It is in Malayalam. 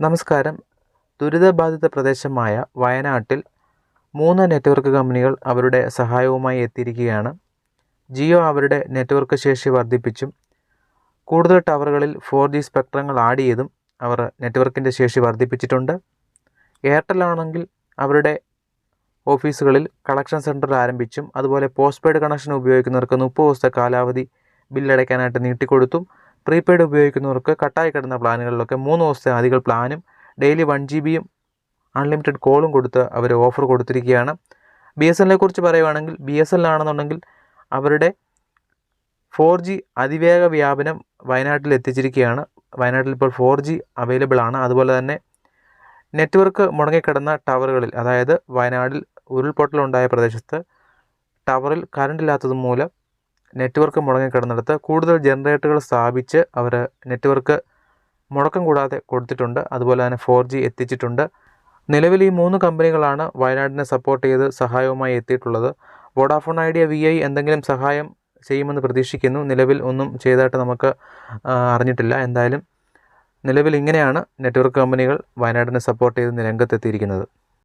നമസ്കാരം. ദുരിതബാധിത പ്രദേശമായ വയനാട്ടിൽ മൂന്ന് നെറ്റ്വർക്ക് കമ്പനികൾ അവരുടെ സഹായവുമായി എത്തിയിരിക്കുകയാണ്. ജിയോ അവരുടെ നെറ്റ്വർക്ക് ശേഷി വർദ്ധിപ്പിച്ചും കൂടുതൽ ടവറുകളിൽ ഫോർ ജി സ്പെക്ട്രങ്ങൾ ആഡ് ചെയ്തും അവർ നെറ്റ്വർക്കിന്റെ ശേഷി വർദ്ധിപ്പിച്ചിട്ടുണ്ട്. എയർടെൽ ആണെങ്കിൽ അവരുടെ ഓഫീസുകളിൽ കളക്ഷൻ സെന്റർ ആരംഭിച്ചും അതുപോലെ പോസ്റ്റ് പെയ്ഡ് കണക്ഷൻ ഉപയോഗിക്കുന്നവർക്ക് മുപ്പത് ദിവസത്തെ കാലാവധി ബില്ലടയ്ക്കാനായിട്ട് നീട്ടിക്കൊടുത്തും പ്രീപെയ്ഡ് ഉപയോഗിക്കുന്നവർക്ക് കട്ടായി കിടന്ന പ്ലാനുകളിലൊക്കെ മൂന്ന് ദിവസത്തെ അധിക പ്ലാനും ഡെയിലി വൺ ജി ബിയും അൺലിമിറ്റഡ് കോളും കൊടുത്ത് അവർ ഓഫർ കൊടുത്തിരിക്കുകയാണ്. ബി എസ് എല്ലിനെ കുറിച്ച് പറയുവാണെങ്കിൽ ബി എസ് എൽ ആണെന്നുണ്ടെങ്കിൽ അവരുടെ ഫോർ ജി അതിവേഗ വ്യാപനം വയനാട്ടിൽ എത്തിച്ചിരിക്കുകയാണ്. വയനാട്ടിൽ ഇപ്പോൾ ഫോർ ജി അവൈലബിൾ ആണ്. അതുപോലെ തന്നെ നെറ്റ്വർക്ക് മുടങ്ങിക്കിടന്ന ടവറുകളിൽ അതായത് വയനാടിൽ ഉരുൾപൊട്ടലുണ്ടായ പ്രദേശത്ത് ടവറിൽ കറണ്ട് ഇല്ലാത്തത് മൂലം നെറ്റ്വർക്ക് മുടങ്ങിക്കിടന്നിടത്ത് കൂടുതൽ ജനറേറ്ററുകൾ സ്ഥാപിച്ച് അവർ നെറ്റ്വർക്ക് മുടക്കം കൂടാതെ കൊടുത്തിട്ടുണ്ട്. അതുപോലെ തന്നെ ഫോർ ജി എത്തിച്ചിട്ടുണ്ട്. നിലവിൽ ഈ മൂന്ന് കമ്പനികളാണ് വയനാടിനെ സപ്പോർട്ട് ചെയ്ത് സഹായവുമായി എത്തിയിട്ടുള്ളത്. വോഡാഫോൺ ഐഡിയ വി ഐ എന്തെങ്കിലും സഹായം ചെയ്യുമെന്ന് പ്രതീക്ഷിക്കുന്നു. നിലവിൽ ഒന്നും ചെയ്തതായിട്ട് നമുക്ക് അറിഞ്ഞിട്ടില്ല. എന്തായാലും നിലവിൽ ഇങ്ങനെയാണ് നെറ്റ്വർക്ക് കമ്പനികൾ വയനാടിനെ സപ്പോർട്ട് ചെയ്ത് രംഗത്തെത്തിയിരിക്കുന്നത്